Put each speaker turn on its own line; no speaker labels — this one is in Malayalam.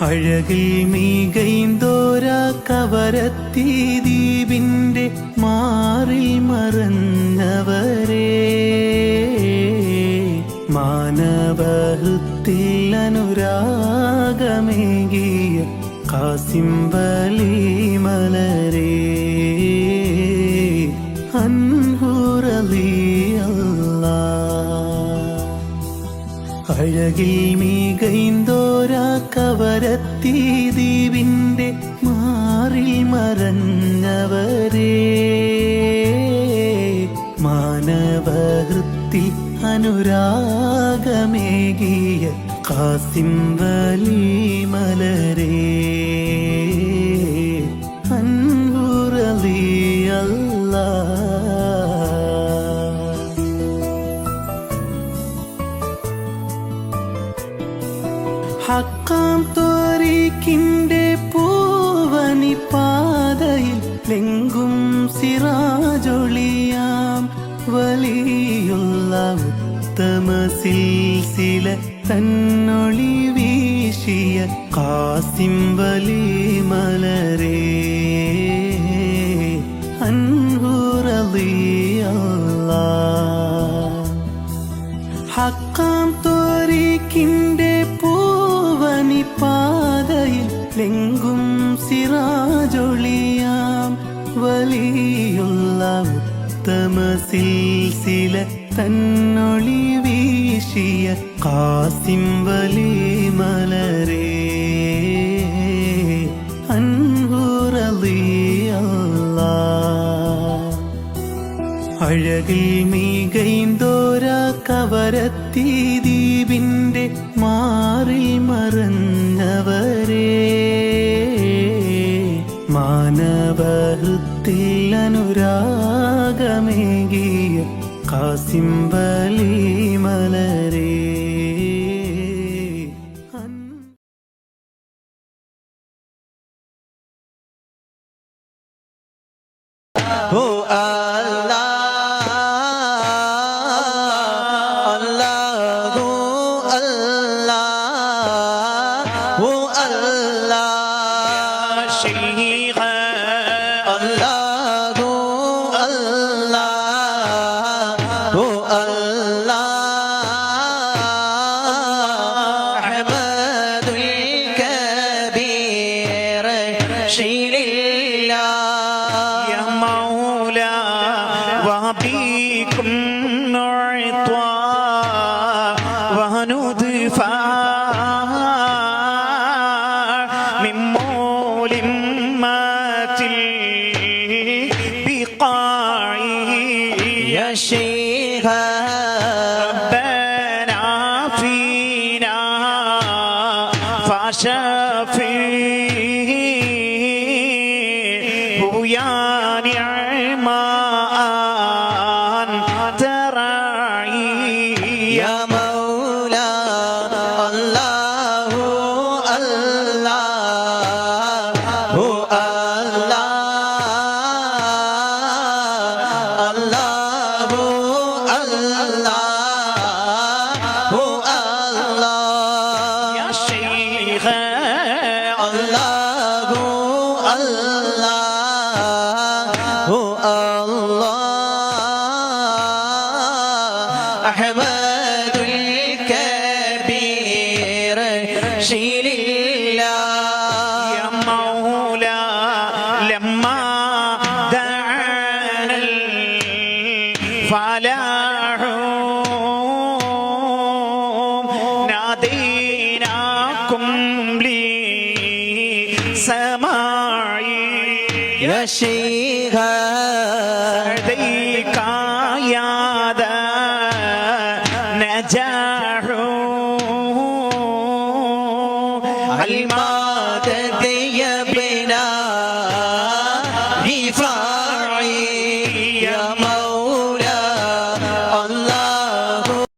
അഴകിൽ മീകൈന്തോരാ കവരത്തി ദീപിന്റെ മാറിൽ മറന്നവരെ. മാനവഹൃത്തിൽ അനുരാഗമേകിയ കാസിംബലി മലരേ അൻഹുറലിയല്ലാ. അഴകിൽ മീകൈന്തോര കവരത്തി ദീപിന്റെ മാറിൽ മറഞ്ഞവരേ മാനവഹൃത്തി അനുരാഗമേകിയ കാസിം വലി മലരേ അൻഹുറലിയല്ലാ ഹക്കാം തോരിക്കിന്റെ പൂവനി പാതയിൽ ലെങ്കും സിറാജൊളിയാം. വലിയുള്ള ഉത്തമ സിൽസില തന്നൊളി വീശിയ കാസിം വലി മലരേ അൻഹുറലിയല്ലാ. ഹക്കാം തോരിക്കിന്റെ ലെങ്കും സിറാജൊളിയാം വലിയുള്ള ഉത്തമ സിൽസില തന്നൊളി വീശിയ കാസിം വലി മലരേ. അഴകിൽ മീകൈന്തോര കവരത്തി ദീപിന്റെ മാറിൽ മറഞ്ഞവരെ മാനവഹൃത്തിൽ അനുരാഗമേകിയ കാസിംബലി മലരേ
وبكم نعطى وندفع من مولمات البقاع
يا شيخ
ربنا فينا فشفيه يا نعم
الله. الله. أحمد الكبير شيل الله.
يا مولا لما دعانا الفلاح নসিহা